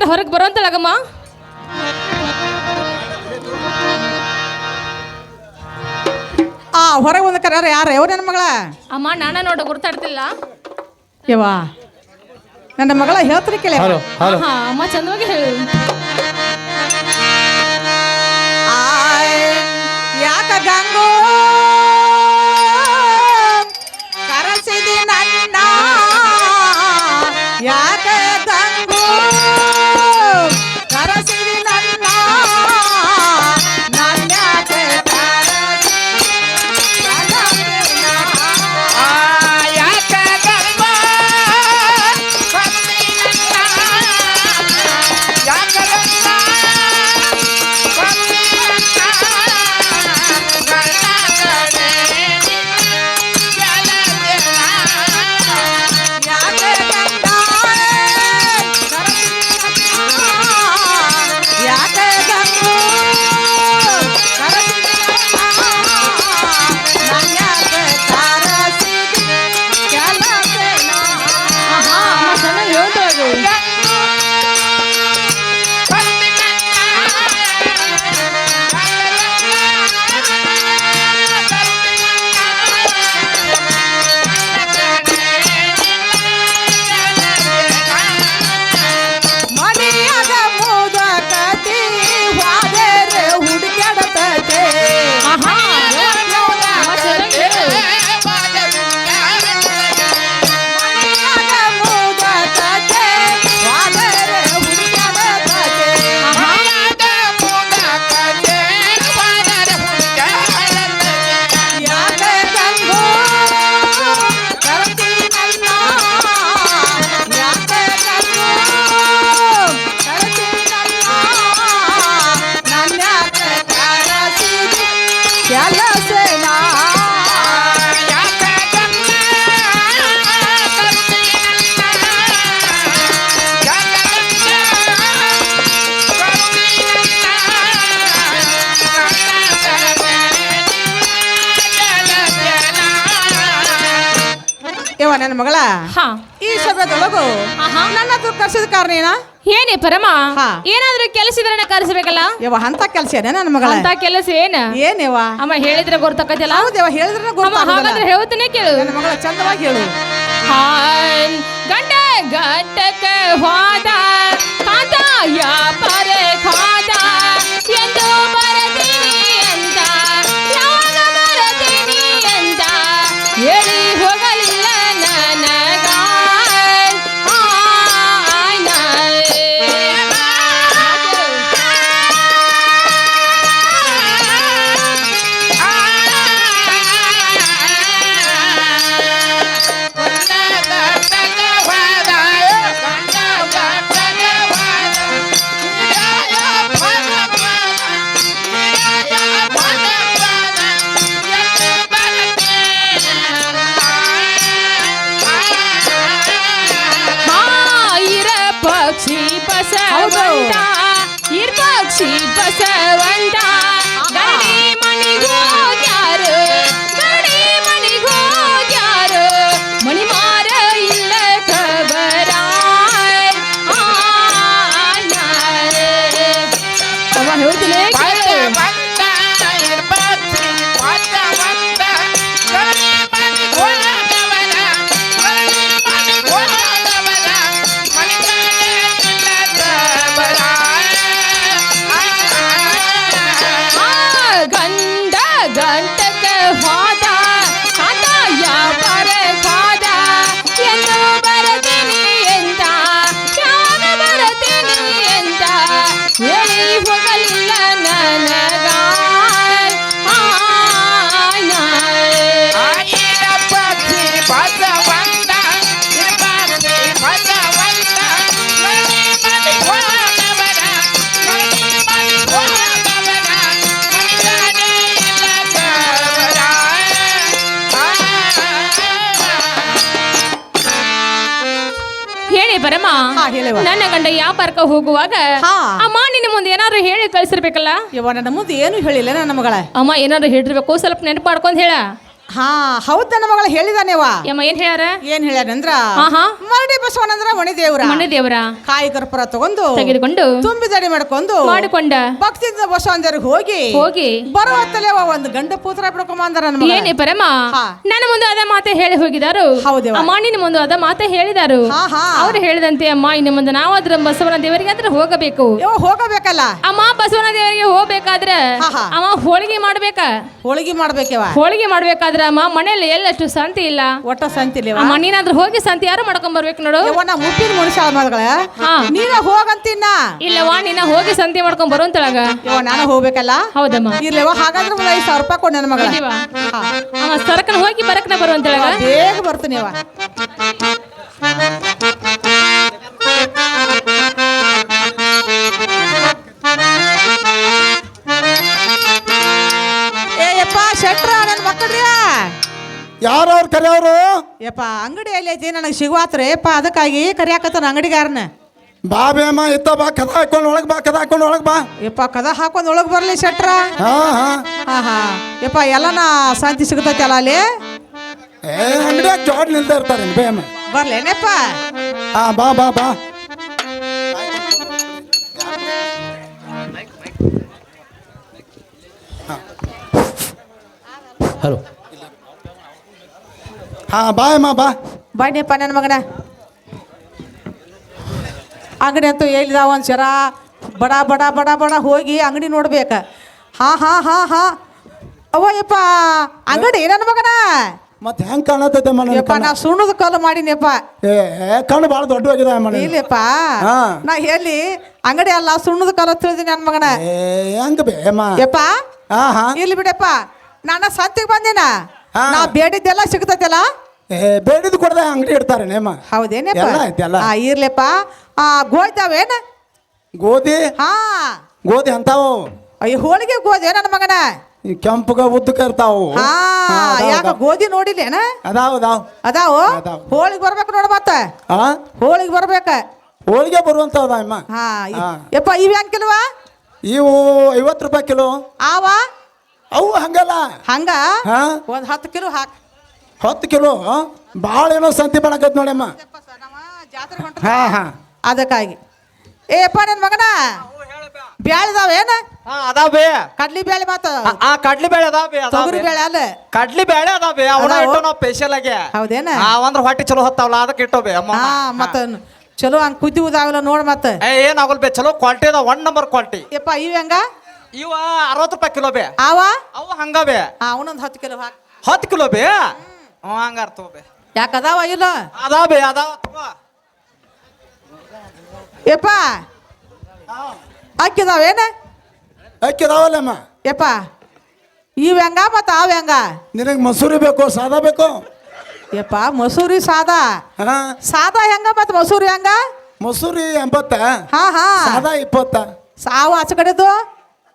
ಒಳಗಿದ್ರೆ ಹೊರಗೆ ಬರೋಂತಳಗಮ್ಮ ಆ ಹೊರಗೆ ಒಂದು ಕರ್ಯಾರ ಯಾರು? ಯಾವ ನನ್ನ ಮಗಳ? ಅಮ್ಮ ನಾನ ನೋಡ ಗುರ್ತಾಡ್ತಿಲ್ಲ. ಯವಾ ನನ್ನ ಮಗಳ ಹೇಳ್ತೀನಿ ಕೇಳಿ ಹಾ ಅಮ್ಮ ಚಂದವಾಗಿ ಹೇಳು. ಆಯ್, ಯಾಕ ಗಂಗೋ? ನನ್ನ ಮಗಳ? ಹಾ. ಈ ಸಭೆದೊಳಗು ಆಹಾ. ನನ್ನ ಹತ್ರ ಕರ್ಸಿದ ಕಾರಣ ಏನ? ಏನೇ ಪರಮ ಹಾ. ಏನಾದ್ರೂ ಕೆಲಸ ಇದ್ರೆ ಕರೆಸಬೇಕಲ್ಲ? ಯವ್ವ ಅಂತ ಕೆಲಸ ಏನ ನನ್ನ ಮಗಳ? ಅಂತ ಕೆಲಸ ಏನ? ಏನೇವ ಅಮ್ಮ ಹೇಳಿದ್ರೆ ಗೊತ್ತಾಕತಿಲ್ಲ ಹೌದೇವ ಹೇಳಿದ್ರೆ ಅಮ್ಮ ಹಾಗಾದ್ರೆ ಹೇಳ್ತಾನೆ ಕೇಳು. ನನ್ನ ಮಗಳ ಚಂದವಾಗಿ ಹೇಳು. ಹಾಯ್ ಗಂಡ ಗಟ್ಟಕ ಹೋದ ಕಾಂತಾಯ ಯಾಪರೆ ಖಾದ ಎಂದು ಹಾ, ಹೇಳವ್ವ. ನನ್ನ ಗಂಡ ವ್ಯಾಪಾರಕ್ಕೆ ಹೋಗುವಾಗ ಹಾ. ಅಮ್ಮ ನಿನ್ನ ಮುಂದೆ ಏನಾದ್ರು ಹೇಳಿ ಕಳ್ಸಿರ್ಬೇಕಲ್ಲ ಇವ ನನ್ನ ಮುಂದೆ ಏನು ಹೇಳಿಲ್ಲ ನನ್ನ ಮಗಳ ಅಮ್ಮ ಏನಾದ್ರು ಹೇಳಿರ್ಬೇಕು ಸ್ವಲ್ಪ ನೆನಪು ಮಾಡ್ಕೊಂಡ್ ಹೇಳ ಹಾ ಹೌದ್ ನನ್ನ ಮಗಳ ಹೇಳಿದಾನೆವ. ಯಮ್ಮ ಏನ್ ಹೇಳ್ಯಾರ? ಏನ್ ಹೇಳ್ಯಾನಂದ್ರ ಹಾ ಹಾ. ಮರಡಿ ಬಸವನಂದ್ರ ಮಣಿ ದೇವ್ರ ಮಣ್ಣು ದೇವರ ಕಾಯಿ ಕರ್ಪೂರ ತಗೊಂಡು ತೆಗೆದುಕೊಂಡು ತುಂಬಿ ದಡಿ ಮಾಡ್ಕೊಂಡು ಮಾಡಿಕೊಂಡ. ಭಕ್ತಿಯಿಂದ ಬಸವಂದರಿಗೆ ಹೋಗಿ ಹೋಗಿ. ಬರೋ ಹೊತ್ತಲ್ಲೇ ಅವ ಒಂದು ಗಂಡ ಪೂತ್ರ ಬಿಡ್ಕೊಂಬಂದಾರ ನನ್ನ ಮಗಳ ಏನೇ ಪರಮ ಹಾ. ನನ್ನ ಮುಂದೆ ಅದ ಮಾತೆ ಹೇಳಿ ಹೋಗಿದಾರು. ಹೌದವ್ವ. ಅಮ್ಮ ನಿನ್ನ ಮುಂದೆ ಅದ ಮಾತೆ ಹೇಳಿದಾರು. ಹಾ ಹಾ. ಅವ್ರು ಹೇಳಿದಂತೆ ಅಮ್ಮ ಇನ್ನು ಮುಂದೆ ನಾವಾದ್ರ ಬಸವನ ದೇವರಿಗೆ ಅಂದ್ರೆ ಹೋಗಬೇಕು. ಇವ ಹೋಗಬೇಕಲ್ಲ. ಅಮ್ಮ ಬಸವನ ದೇವರಿಗೆ ಹೋಗ್ಬೇಕಾದ್ರೆ ಹಾ, ಹಾ. ಅಮ್ಮ ಹೋಳಿಗೆ ಮಾಡ್ಬೇಕ? ಹೋಳಿಗೆ ಮಾಡ್ಬೇಕವ. ಹೋಳಿಗೆ ಮಾಡ್ಬೇಕಾದ್ರೆ ಅಮ್ಮ ಮನೇಲಿ ಎಲ್ಲಷ್ಟು ಸಂತಿ ಇಲ್ಲ? ಒಟ್ಟ ಇಲ್ಲವಾ. ಅಮ್ಮ ನೀನಾದ್ರೂ ಹೋಗಿ ಸಂತಿ ಯಾರು ಮಾಡ್ಕೊಂಡ್ ಬರ್ಬೇಕು ನೋಡು? ನಾ ಮುಪ್ಪಿನ ಮನುಷ್ಯ ಮಗಳ. ಹಾ. ನೀನ ಹೋಗಂತಿನ್ನ? ಇಲ್ಲವಾ ನೀನ ಹೋಗಿ ಸಂತಿ ಮಾಡ್ಕೊಂಡ್ ಬರುವಂತಳಗ ನಾನು ಹೋಗ್ಬೇಕಲ್ಲ? ಹೌದಮ್ಮ. ಇರ್ಲಿವ ಹಾಗಾದ್ರೆ ಒಂದು ಐದು ಸಾವಿರ ರೂಪಾಯಿ ಕೊಡು ನನ್ನ ಮಗಳ? ಹಾ. ಅಮ್ಮ ಸರಕನ ಹೋಗಿ ಬರಕ್ನ ಬರುವಂತಳಗ ಬೇಗ ಬರ್ತೀನಿ ಅವ ಯಾರವ್ರು ಕರೆಯವ್ರು? ಯಪ್ಪ ಅಂಗಡಿ ಎಲ್ಲಿ ಐತಿ ನನಗೆ ಸಿಗುವಾತ್ರಿ ಯಪ್ಪ ಅದಕ್ಕಾಗಿ ಕರಿಯಾಕತ್ತಾನ ಅಂಗಡಿಗಾರನ? ಬಾ ಬೇಮ ಇತ್ತ ಬಾ ಕದ ಹಾಕೊಂಡು ಒಳಗ್ ಬಾ ಕದ ಹಾಕೊಂಡು ಒಳಗ್ ಬಾ. ಯಪ್ಪ ಕದ ಹಾಕೊಂಡ್ ಒಳಗ್ ಬರ್ಲಿ ಶೆಟ್ರ? ಹಾ ಹಾ. ಹಾ ಹಾ ಯಪ್ಪ ಎಲ್ಲನ ಶಾಂತಿ ಸಿಗ್ತೈತಿ ಅಲ್ಲ ಅಲ್ಲಿ? ಏ ಅಂಗಡಿಯಾಗ ಜೋಡ್ ನಿಲ್ತಾ ಇರ್ತಾರೆ ಬೇಮ ಬರ್ಲೇನಪ್ಪ? ಹಾ ಬಾ ಬಾ ಬಾ. ಹಲೋ ಹಾ ಬಾ ಅಮ್ಮ ಬಾ. ಬಾಯ್ನಪ್ಪ ನನ್ನ ಮಗನ. ಅಂಗಡಿ ಅಂತೂ ಹೇಳಿದ ಒಂದು ಸರ ಬಡ ಬಡ ಬಡ ಬಡ ಹೋಗಿ ಅಂಗಡಿ ನೋಡ್ಬೇಕು. ಹಾ ಹಾ ಹಾ ಹಾ. ಅವಯ್ಯಪ್ಪ ಯಪ್ಪ ಅಂಗಡಿ ನನ್ನ ಮಗನ. ಮತ್ತೆ ಹೆಂಗ್ ಕಾಣತೈತೆ ಯಪ್ಪ? ನಾ ಸುಣ್ಣದ ಕಾಲು ಮಾಡಿನಪ್ಪ ಏ ಕಣ್ಣು ಭಾಳ ದೊಡ್ಡವಾಗಿದೆ ಅಮ್ಮ ನಿಂದು. ಇಲ್ಲಪ್ಪ ಹಾ. ನಾ ಹೇಳಿ ಅಂಗಡಿ ಅಲ್ಲ ಸುಣ್ಣದ ಕಾಲು ತಿಳಿದಿ ನನ್ನ ಮಗನ. ಹೆಂಗ್ ಬೇಮ ಯಪ್ಪ ಇಲ್ಲಿ ಬಿಡಪ್ಪ ನಾನು ಸಂತಿಗೆ ಬಂದಿನ. ಹಾ. ನಾ ಬೇಡಿದ್ದೆಲ್ಲ ಸಿಗ್ತೈತಲ್ಲ? ಏ ಬೇಡಿದ್ ಕೊಡದೆ ಅಂಗಡಿ ಇಡ್ತಾರೆ ನೇಮ. ಹೌದೇನಪ್ಪ? ಎಲ್ಲ ಐತಿ ಎಲ್ಲ. ಆ ಗೋಧಿ ಆ ಗೋಯ್ತಾವೇನ ಗೋಧಿ? ಹಾ. ಗೋಧಿ ಅಂತಾವು. ಅಯ್ಯ ಹೋಳಿಗೆ ಗೋಧಿ ನನ್ನ ಮಗನ? ಈ ಕೆಂಪಗ ಉದ್ದಕ ಇರ್ತಾವು. ಹಾ ಹಾ, ಅದಾವ್, ಯಾಕ ಅದಾವ್. ಗೋಧಿ ನೋಡಿಲ್ಲೇನ ಅದಾವ್ ಅದಾವ್. ಅದಾವು? ಅದಾವ್. ಹೋಳಿಗೆ ಬರ್ಬೇಕು ನೋಡ ಮತ್ತ. ಹಾ ಹೋಳಿಗೆ ಬರ್ಬೇಕ. ಹೋಳಿಗೆ ಬರುವಂತ ಅದ ಅಮ್ಮ. ಹಾ ಇ- ಹಾ. ಯಪ್ಪ ಇವ್ ಹೆಂಗ್ ಕಿಲುವ? ಇವು ಐವತ್ತು ರೂಪಾಯಿ ಕಿಲೋ. ಆವ? ಅವು ಹಂಗಲ್ಲ. ಹಂಗ? ಹಾ? ಒಂದ್ ಹತ್ತು ಕಿಲೋ ಹಾಕ್. ಹತ್ತು ಕಿಲೋ ಭಾಳ ಏನೋ ಸಂತಿ ಮಾಡಕತ್ ನೋಡಮ್ಮ ಹಾ ಹಾ. ಅದಕ್ಕಾಗಿ. ಏಪ್ಪ ನನ್ ಮಗನ? ಬ್ಯಾಳಿದಾವೇನ ಹಾ ಅದಾವ ಬೇ. ಕಡ್ಲಿ ಬ್ಯಾಳಿ ಮಾತ. ಆ- ಕಡ್ಲಿ ಬೇಳೆ ಅದಾವ ಬೇ ಅದಾವ ತೊಗರಿ. ಬ್ಯಾಳೆ ಅಲ್ಲ. ಕಡ್ಲಿ ಬೇಳೆ ಅದಾವ ಬೇ ಅವನ ಅದಾವು? ಇಟ್ಟು ನಾವು ಸ್ಪೆಷಲ್ ಆಗಿ. ಹೌದೇನ? ಆ ಒಂದ್ರ ಹೊಟ್ಟೆ ಚಲೋ ಹತ್ತಾವಲ್ಲ ಅದಕ್ಕೆ ಇಟ್ಟೋ ಬೇ ಅಮ್ಮ ಹಾ ಮತ್ತ ಚಲೋ ಹಂಗ್ ಕುದಿಯುವುದಾಗಲ್ಲ ನೋಡ್ ಮತ್ತೆ. ಏ ಏನ್ ಆಗಲ್ ಬೇ ಚಲೋ ಕ್ವಾಲಿಟಿ ಅದ ಒನ್ ನಂಬರ್ ಕ್ವಾಲಿಟಿ ಯಪ್ಪ ಇವ್ ಹೆಂಗ? ಇವ ಅರವತ್ತು ರೂಪಾಯಿ ಕಿಲೋ ಬೇ. ಅವ ಅವ ಹಂಗ ಬೇ. ಅವನೊಂದು ಹತ್ತು ಕಿಲೋ ಹಾಕ್ ಹತ್ತು ಕಿಲೋ ಬೇ? ಹ್ಞೂ ಹಂಗಾರ ತಗೋ ಬೇ. ಯಾಕ ಅದಾವ ಇಲ್ಲ? ಅದಾವ ಬೇ ಅದಾವ ತಗೋ. ಯಪ್ಪ. ಅಕ್ಕಿದಾವೇನ ಅಕ್ಕಿದಾವಲ್ಲಮ್ಮ ಯಪ್ಪ. ಇವ್ ಹೆಂಗ ಮತ್ತು ಅವ್ ಹೆಂಗ ನಿನಗೆ ಮಸೂರಿ ಬೇಕು ಸಾದಾ ಬೇಕು? ಯಪ್ಪ ಮಸೂರಿ ಸಾದಾ? ಹಾ. ಸಾದಾ ಹೆಂಗ ಮತ್ತು ಮಸೂರಿ ಹೆಂಗ? ಮಸೂರಿ ಎಂಬತ್ತ? ಹಾ ಹಾ. ಸಾದಾ ಇಪ್ಪತ್ತ? ಸಾವು ಆಚೆ ಕಡೆದು?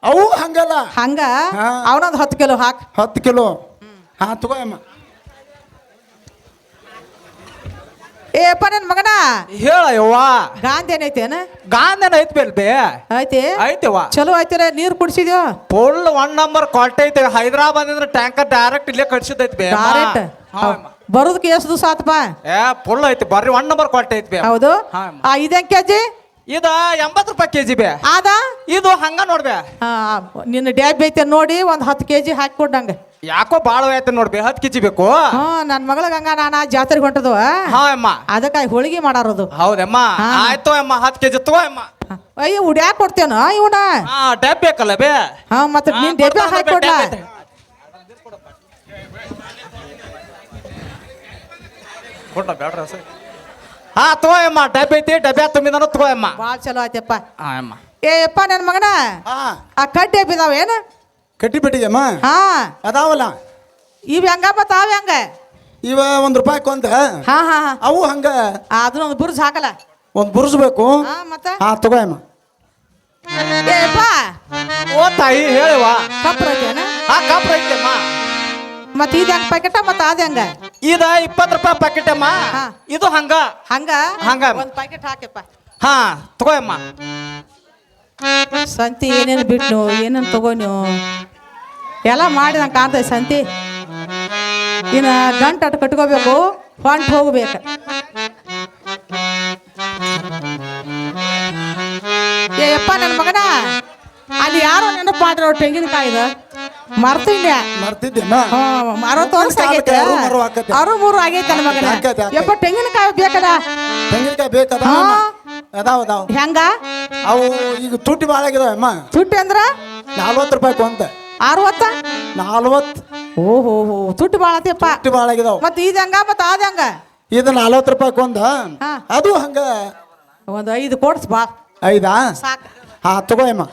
ಅವು ಹಂಗಲ್ಲ. ಹಂಗ? ಹಾ. ಅವನೊಂದ್ ಹತ್ತು ಕಿಲೋ ಹಾಕ್. ಹತ್ತು ಕಿಲೋ. ಹಾ ತಗೋ ಅಮ್ಮ. ಏಪ್ಪ ನನ್ನ ಮಗನ? ಹೇಳ ಯವ್ವ ಗಾಂಧಿ ಏನೈತೇನ ಗಾಂಧನ ಐತ್ ಬೇಲ್ ಬೇ. ಐತಿ? ಐತಿವ ಚಲೋ ಐತಿರ ನೀರು ಕುಡಿಸಿದ್ಯೋ? ಫುಲ್ ಒನ್ ನಂಬರ್ ಕ್ವಾಲಿಟಿ ಐತೆ. ಹೈದರಾಬಾದ್ ಅಂದ್ರೆ ಟ್ಯಾಂಕರ್ ಡೈರೆಕ್ಟ್ ಇಲ್ಲೇ ಕಳ್ಸಿದೈತಿ ಬೇ ಅಮ್ಮ. ಡೈರೆಕ್ಟ್ ಹಾ ಅಮ್ಮ. ಬರೋದಕ್ಕೆ ಎಷ್ಟು ದಿವಸ ಆತಪ್ಪ? ಏ ಫುಲ್ ಐತಿ. ಬರ್ರಿ ಒನ್ ನಂಬರ್ ಕ್ವಾಲಿಟಿ ಐತಿ ಬೇ ಹೌದು? ಹಾ ಅಮ್ಮ. ಆ ಇದೇನ್ ಕೆಜಿ? ಇದ ಎಂಬತ್ತು ರೂಪಾಯಿ ಕೆಜಿ ಬೇ. ಆದ? ಇದು ಹಂಗ ನೋಡ್ಬೆ. ಆ, ನಿನ್ನ ಡ್ಯಾಬ್ ಐತೆ ನೋಡಿ ಒಂದು ಹತ್ತು ಕೆ ಜಿ ಹಾಕಿ ಕೊಟ್ಟಂಗ ಯಾಕೋ ಬಾಳ ಐತೆ ನೋಡ್ಬೇ ಹತ್ತು ಕೆಜಿ ಬೇಕು. ಹ್ಞೂ ನನ್ನ ಮಗಳಿಗೆ ಹಂಗ ನಾನು ಜಾತ್ರೆಗೆ ಹೊಂಟದು. ಹಾ ಅಮ್ಮ. ಅದಕ್ಕೆ ಹೋಳಿಗೆ ಮಾಡಾರದು. ಹೌದಮ್ಮ? ಹಾ. ಆಯ್ತು ಅಮ್ಮ ಹತ್ತು ಕೆಜಿ ತಗೋ ಅಮ್ಮ. ಅಯ್ಯ ಉಡ್ಯಾಕ್ ಕೊಡ್ತೇನ ಇವನ? ಹಾ ಬೇಕಲ್ಲ ಬೇ. ಹಾ ಮತ್ತೆ ಹಾ, ನೀನ್ ಡೆಬ್ಬೆ ಹಾಕಿ ಡಬ್ಬೆ. ಕೊಡ್ಲ ಬ್ಯಾಡ್ರ ಹಸ. ಹಾ ತೋಯಮ್ಮ ಅಮ್ಮ ಡಬ್ ಐತಿ ಡಬ್ಬೆ ತುಂಬಿದನು ತಗೋ ಅಮ್ಮ ಭಾಳ ಚಲೋ ಆಯ್ತಪ್ಪ. ಹಾ ಅಮ್ಮ. ಏ ನನ್ನ ಮಗನ? ಹಾ. ಆ ಕಡ್ಡಿ ಬಿದ್ದಾವ ಏನ? ಕಟ್ಟಿ ಬಿಟ್ಟಿಗೆಮ್ಮ ಹಾ. ಅದಾವಲ್ಲ. ಇವ್ ಹೆಂಗ ಮತ್ತ ಅವ ಹೆಂಗ? ಇವ ಒಂದ್ ರೂಪಾಯಿ ಕೊಂದ ಹಾ ಹಾ ಹಾ. ಅವು ಹಂಗ. ಆ, ಅದನ್ನೊಂದು ಬುರ್ಜ್ ಹಾಕಲ್ಲ. ಒಂದ್ ಬುರ್ಸ್ಬೇಕು ಹಾ ಮತ್ತ? ಹಾ ತಗೋಯಮ್ಮ. ಏ ಓ ತಾಯಿ ಹೇಳುವ. ಕಪ್ರ ಐತೇನ? ಹಾ ಕಾಪ್ರ ಐತಮ್ಮ. ಮತ್ತ ಇದು ಹೆಂಗ್ ಪ್ಯಾಕೆಟ ಮತ್ತ ಅದ ಹೆಂಗ? ಇದ ಇಪ್ಪತ್ತು ರೂಪಾಯಿ ಪ್ಯಾಕೆಟ್ ಅಮ್ಮ. ಹಾ. ಇದು ಹಂಗ. ಹಂಗ? ಹಂಗ. ಒಂದ್ ಪ್ಯಾಕೆಟ್ ಹಾಕಪ್ಪ ಹಾ ತಗೋ ಅಮ್ಮ. ಸಂತಿ ಏನೇನು ಬಿಟ್ಟು ಏನೇನು ತಗೋನು ಎಲ್ಲ ಮಾಡಿ ನಂಗೆ ಕಾಣ್ತದೆ ಸಂತಿ. ಇನ್ನು ಗಂಟು ಅಟ್ ಕಟ್ಕೋಬೇಕು ಹೊಂಟು ಹೋಗ್ಬೇಕು. ಏ ಯಪ್ಪ ನನ್ನ ಮಗನ ಅಲ್ಲಿ ಯಾರೋ ನೆನಪು ಅವ್ರು ತೆಂಗಿನಕಾಯ್ದು. ಮರ್ತಿಲ್ಲ ಮರ್ತಿದ್ದೇನ? ಅರವತ್ತು ವರ್ಷ ಆಗೈತೆ ಅರು ಮೂರು ಆಗೈತೆ ನನ್ನ ಮಗನ. ಯಪ್ಪ ತೆಂಗಿನಕಾಯಿ ಬೇಕದ? ತೆಂಗಿನಕಾಯಿ ಬೇಕದ. ಅದಾವ ಅದಾವ ಹೆಂಗ? ಅವು ಈಗ ತುಟ್ಟಿ ಭಾಳ ಆಗಿದಾವ ಅಮ್ಮ. ತುಟ್ಟಿ ಅಂದ್ರ? ನಲ್ವತ್ತು ರೂಪಾಯಿ ಕೊಂತ. ಅರವತ್ತ? ನಲ್ವತ್ತು. ಓಹೋ ಹೋ ತುಟ್ಟಿ ಭಾಳ ಆತಪ್ಪ. ತುಟ್ಟಿ ಭಾಳ ಆಗಿದಾವ. ಮತ್ತೆ ಇದು ಹೆಂಗ ಮತ್ತೆ ಅದು ಹೆಂಗ? ಇದು ನಲ್ವತ್ತು ರೂಪಾಯಿ ಕೊಂದ. ಅದು ಹಂಗ. ಒಂದು ಐದು ಕೊಡ್ಸ್ ಬಾ. ಐದಾ? ಸಾಕು. ಹಾ ತಗೋ ಅಮ್ಮ.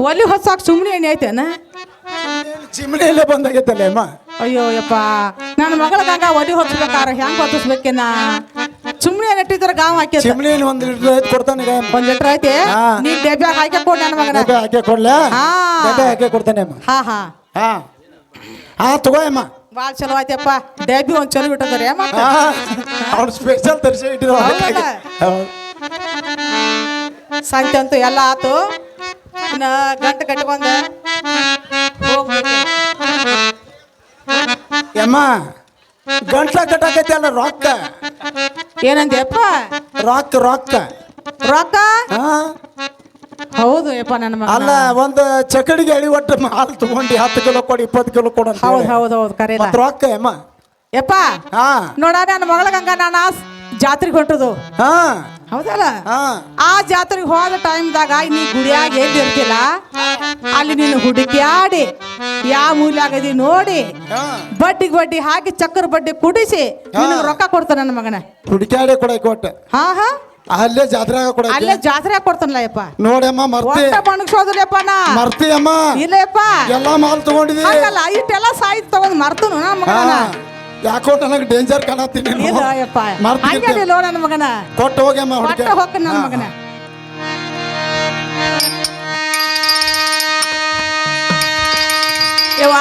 ಒಲಿ ಹೊಸಾಕ್ ಸುಮ್ಮನೆ ಎಣ್ಣೆ ಐತೇನ ಎಲ್ಲ ಬಂದಾಗೈತಲ್ಲ ಅಮ್ಮ. ಅಯ್ಯೋ ಯಪ್ಪ ನನ್ನ ಮಗಳದಾಗ ಒಲಿ ಹೊತ್ಸ್ಬೇಕಾರ ಹೆಂಗ್ ಹೊತ್ತಿಸ್ಬೇಕೇನ? ಸುಮ್ಮನೆ ನೆಟ್ಟಿದ್ರ ಗಾವ್ ಹಾಕಿ ಚಿಮಣಿ ಒಂದು ಲೀಟರ್ ಐತಿ ಕೊಡ್ತಾನೆ ಈಗ. ಒಂದ್ ಲೀಟರ್ ಐತಿ ಹಾ. ನೀ ಡೆಬ್ಬೆ ಹಾಕಿ ಕೊಡ್ ನನ್ನ ಮಗನ. ಡಬ್ಬೆ ಹಾಕಿ ಕೊಡ್ಲಾ? ಹಾ. ಡಬ್ಬೆ ಹಾಕಿ ಕೊಡ್ತಾನೆ ಅಮ್ಮ. ಹಾ ಹಾ. ಹಾ. ಹಾ ತಗೋ ಅಮ್ಮ. ಭಾಳ ಚಲೋ ಆಯ್ತಪ್ಪ. ಡೆಬ್ಬಿ ಒಂದ್ ಚಲೋ ಬಿಟ್ಟದಾರೆ ಮತ್ತ ಹಾ. ಅವ್ರು ಸ್ಪೆಷಲ್ ತರಿಸಿ ಇಟ್ಟಿರೋ ಹೌದಲ್ಲ? ಸಂತೆ ಅಂತೂ ಎಲ್ಲ ಆತು. ಗಂಟೆ ಕಟ್ಕೊಂಡ. ಅಮ್ಮ ಗಂಟ್ಲ ಕಟ್ಟಾಕೈತಿ ಅಲ್ಲ ರೊಕ್ಕ? ಏನಂದ್ಯಪ್ಪ ರೊಕ್ಕ ರೊಕ್ಕ. ರೊಕ್ಕ? ಹೌದು ಯಪ್ಪ ನನ್ನ ಮಗ. ಅಲ್ಲ ಒಂದು ಚಕಡಿಗೆ ಎಳಿ ಒಟ್ಟು ಹಾಲು ತಗೊಂಡು ಹತ್ತು ಕಿಲೋ ಕೊಡಿ ಇಪ್ಪತ್ತು ಕಿಲೋ ಕೊಡು ಹೌದು. ಹೌದು ಹೌದು ಕರೆ ರೊಕ್ಕ ಅಮ್ಮ ಯಪ್ಪ ಹಾ. ನೋಡ ನನ್ನ ಮಗಳಗಂಗ ನಾನು ಆ ಜಾತ್ರೆಗೆ ಹೊಂಟದು. ಹಾ. ಹೌದಲ್ಲ? ಆ ಜಾತ್ರೆಗೆ ಹೋದ ಟೈಮ್ದಾಗ ನೀ ಗುಡಿಯಾಗ ಎದ್ದಿರ್ತಿಲ್ಲ ಅಲ್ಲಿ ನೀನು ಹುಡುಕ್ಯಾಡಿ ಯಾವ ಮೂಲಾಗದಿ ನೋಡಿ ಬಡ್ಡಿಗೆ ಬಡ್ಡಿ ಹಾಕಿ ಚಕ್ರ ಬಡ್ಡಿ ಕುಡಿಸಿ ನಿನಗೆ ರೊಕ್ಕ ಕೊಡ್ತಾನ ನನ್ನ ಮಗನ. ಹುಡುಕ್ಯಾಡಿ ಕೊಡಕ್ಕೆ ಒಟ್ಟು. ಹಾ ಹಾ. ಅಲ್ಲೇ ಜಾತ್ರೆ ಕೊಡ ಅಲ್ಲೇ ಜಾತ್ರೆ ಕೊಡ್ತಾನಲ್ಲ ಯಪ್ಪ. ನೋಡಮ್ಮ ಮರ್ತಿ. ಬಣಗ್ಸೋದಿಲ್ಲಪ್ಪ ನಾ. ಮರ್ತಿ ಅಮ್ಮ ಇಲ್ಲಪ್ಪ ಎಲ್ಲಾ ಮಾಲ್ ತಗೊಂಡಿದ್ದೀನಿ ಇಷ್ಟೆಲ್ಲ ಸಾಯ್ತು ತಗೊಂಡ್ ಮರ್ತನು ನನ್ನ ಮಗನ. ಯಾಕೋ ನನಗೆ ಡೇಂಜರ್ ಕಾಣತ್ತೀನಿ. ಹಂಗೇನಿಲ್ಲ ನನ್ನ ಮಗನ. ಕೊಟ್ಟು ಹೋಗ್ಯಮ್ಮ ಒಟ್ಟ ಹುಡುಕ ಹೊಕ್ಕ ನನ್ನ ಮಗನ. ಯವ್ವ?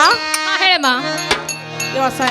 ಹಾ ಹೇಳಮ್ಮ. ಯವ್ವ ಸ